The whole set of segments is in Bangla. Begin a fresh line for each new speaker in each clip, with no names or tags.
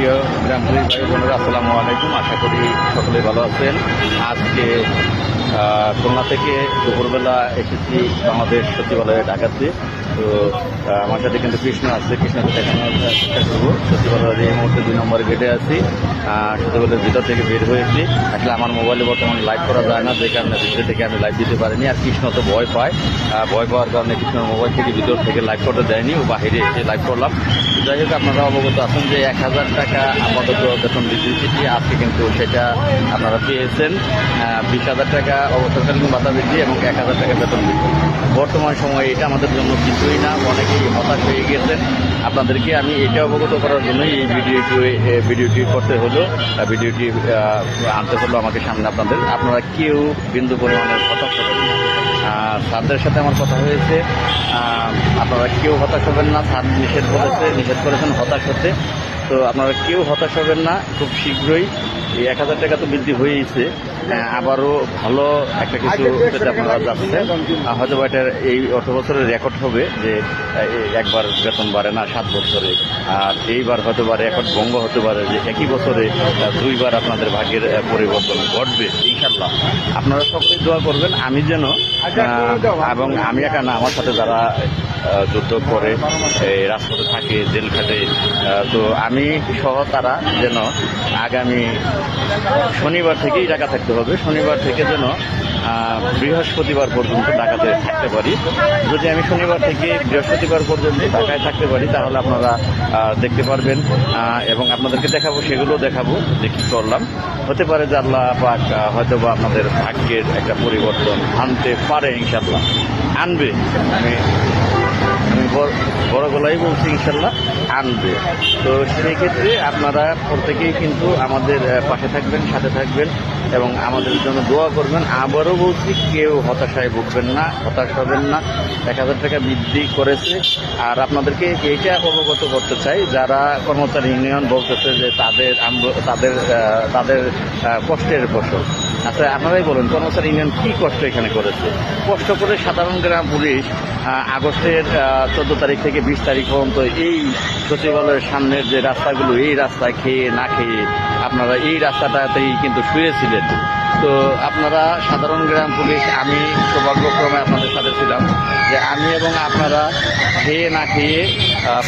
প্রিয় ভাই বোনেরা আসসালামু আলাইকুম। আশা করি সকলেই ভালো আছেন। আজকে খুলনা থেকে দুপুরবেলা এসেছি বাংলাদেশ সচিবালয়ে ঢাকাতে তো আমার সাথে কিন্তু কৃষ্ণ আছে। কৃষ্ণকে দেখানোর চেষ্টা করব। সচিবালয়ের এই মুহূর্তে দুই নম্বর গেটে আছি। সচিবালয়ের ভিতর থেকে বের হয়েছি। আসলে আমার মোবাইলে বর্তমানে লাইভ করা যায় না, যে কারণে ভিতর থেকে আমি লাইভ দিতে পারিনি। আর কৃষ্ণ তো ভয় পায়। ভয় পাওয়ার কারণে কৃষ্ণর মোবাইল থেকে ভিতর থেকে লাইভ করতে দেয়নি। ও বাহিরে এসে লাইভ করলাম। যাই হোক, আপনারা অবগত আছেন যে এক হাজার টাকা আপাতত বেতন বৃদ্ধি চিঠি আজকে কিন্তু সেটা আপনারা পেয়েছেন। বিশ হাজার টাকা অবসরকালীন ভাতা বৃদ্ধি এবং এক হাজার টাকা বেতন বৃদ্ধি। বর্তমান সময়ে এটা আমাদের জন্য কিছুই না, অনেকেই হতাশ হয়ে গেছেন। আপনাদেরকে আমি এটা অবগত করার জন্যই এই ভিডিওটি ভিডিওটি করতে হলো। ভিডিওটি আনতে হলো আমাকে সামনে আপনাদের। আপনারা কেউ বিন্দু পরিমাণের হতাশ হবেন স্যারদের সাথে আমার কথা হয়েছে। আপনারা কেউ হতাশ হবেন না স্যার নিষেধ করেছে নিষেধ করেছেন হতাশ হতে। তো আপনারা কেউ হতাশ হবেন না খুব শীঘ্রই এই এক হাজার টাকা তো বৃদ্ধি আহ, আবারও ভালো একটা কিছু আপনারা যাচ্ছেন। হয়তো বা এটার এই অর্থ বছরের রেকর্ড হবে যে একবার বেতন বাড়ে না সাত বছরে। আর এইবার হয়তো বা রেকর্ড ভঙ্গ হতে পারে যে একই বছরে দুইবার আপনাদের ভাগ্যের পরিবর্তন ঘটবে ইনশাল্লাহ আপনারা সকলেই দোয়া করবেন আমি যেন এবং আমি একা না, আমার সাথে যারা যুদ্ধ করে, এই রাজপথে থাকে, জেল খাটে তো আমি সহ তারা যেন আগামী শনিবার থেকেই ঢাকা থাকতে হবে। শনিবার থেকে যেন বৃহস্পতিবার পর্যন্ত ঢাকাতে থাকতে পারি। যদি আমি শনিবার থেকে বৃহস্পতিবার পর্যন্ত ঢাকায় থাকতে পারি, তাহলে আপনারা দেখতে পারবেন। এবং আপনাদেরকে দেখাবো সেগুলো দেখাবো যে কী করলাম। হতে পারে যে আল্লাহ পাক হয়তো বা আপনাদের ভাগ্যের একটা পরিবর্তন আনতে পারে ইনশাল্লাহ আনবে। আমি আমি বড়- গলাই বলছি ইনশাল্লাহ, আনবে। তো সেই ক্ষেত্রে আপনারা প্রত্যেকেই কিন্তু আমাদের পাশে থাকবেন, সাথে থাকবেন এবং আমাদের জন্য দোয়া করবেন। আবারও বলছি, কেউ হতাশায় ভুগবেন না, হতাশ হবেন না। এক হাজার টাকা বৃদ্ধি করেছে। আর আপনাদেরকে এইটা অবগত করতে চাই, যারা কর্মচারী ইউনিয়ন বলতেছে যে তাদের তাদের তাদের কষ্টের ফসল। আচ্ছা আপনারাই বলুন, কর্মচারী ইউনিয়ন কি কষ্ট এখানে করেছে? কষ্ট করে সাধারণ গ্রাম পুলিশ আগস্টের চোদ্দ তারিখ থেকে বিশ তারিখ পর্যন্ত এই সচিবালয়ের সামনের যে রাস্তাগুলো, এই রাস্তায় খেয়ে না খেয়ে আপনারা এই রাস্তাটাতেই কিন্তু শুয়েছিলেন। তো আপনারা সাধারণ গ্রাম পুলিশ, আমি সৌভাগ্যক্রমে আপনাদের সাথে ছিলাম। আমি এবং আপনারা খেয়ে না খেয়ে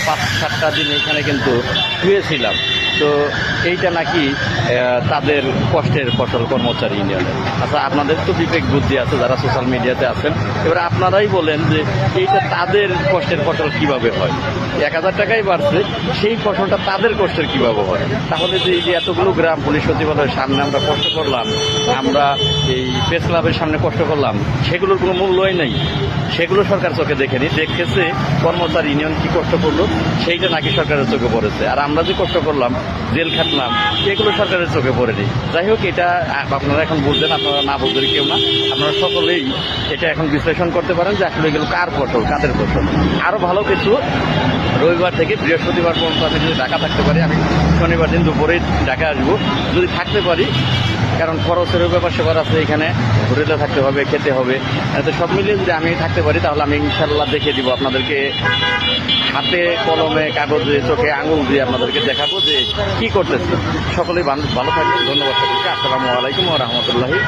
পাঁচ সাতটা দিন এখানে কিন্তু শুয়েছিলাম। তো এইটা নাকি তাদের কষ্টের ফসল কর্মচারী ইউনিয়নের। আচ্ছা আপনাদের তো বিবেক বুদ্ধি আছে, যারা সোশ্যাল মিডিয়াতে আছেন। এবার আপনারাই বলেন যে এইটা তাদের কষ্টের ফসল কীভাবে হয়? এক হাজার টাকাই বাড়ছে, সেই ফসলটা তাদের কষ্টের কীভাবে হয়? তাহলে যে এই যে এতগুলো গ্রাম, পুলিশ সচিবালয়ের সামনে আমরা কষ্ট করলাম, আমরা এই প্রেস ক্লাবের সামনে কষ্ট করলাম, সেগুলোর কোনো মূল্যই নেই। সেগুলো সরকার চোখে দেখেনি, দেখেছে কর্মচারী ইউনিয়ন কি কষ্ট করল, সেইটা নাকি সরকারের চোখে পড়েছে। আর আমরা যে কষ্ট করলাম, জেল খাটলাম, এগুলো সরকারের চোখে পড়েনি। যাই হোক, এটা আপনারা এখন বুঝবেন, আপনারা না বুঝবেন কেউ না। আপনারা সকলেই এটা এখন বিশ্লেষণ করতে পারেন যে আসলে এগুলো কার ফসল, কাদের ফসল। আরও ভালো কিছু রবিবার থেকে বৃহস্পতিবার পর্যন্ত আমি যদি ঢাকা থাকতে পারি, আমি শনিবার দিন দুপুরে ঢাকা আসব। যদি থাকতে পারি কারণ খরচেরও ব্যাপার সেবার আছে এখানে। হোটেলে থাকতে হবে, খেতে হবে। তো সব মিলিয়ে যদি আমি থাকতে পারি, তাহলে আমি ইনশাল্লাহ দেখে দিব। আপনাদেরকে হাতে, কলমে, কাগজে চোখে আঙুল দিয়ে আপনাদেরকে দেখাবো যে কি করতেছে। সকলেই ভালো থাকবেন। ধন্যবাদ সকলকে আসসালামু আলাইকুম রহমতুল্লাহি